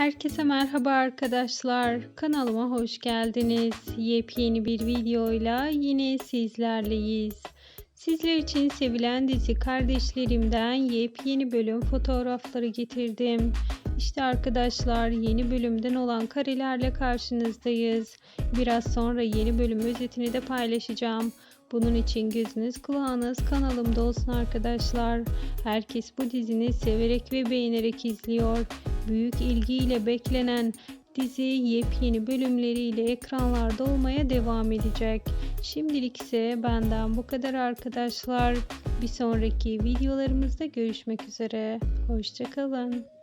Herkese merhaba arkadaşlar. Kanalıma hoş geldiniz. Yepyeni bir videoyla yine sizlerleyiz. Sizler için sevilen dizi Kardeşlerim'den yepyeni bölüm fotoğrafları getirdim. İşte arkadaşlar yeni bölümden olan karelerle karşınızdayız. Biraz sonra yeni bölüm özetini de paylaşacağım. Bunun için gözünüz kulağınız kanalımda olsun arkadaşlar. Herkes bu dizini severek ve beğenerek izliyor. Büyük ilgiyle beklenen dizi yepyeni bölümleriyle ekranlarda olmaya devam edecek. Şimdilik ise benden bu kadar arkadaşlar. Bir sonraki videolarımızda görüşmek üzere. Hoşçakalın.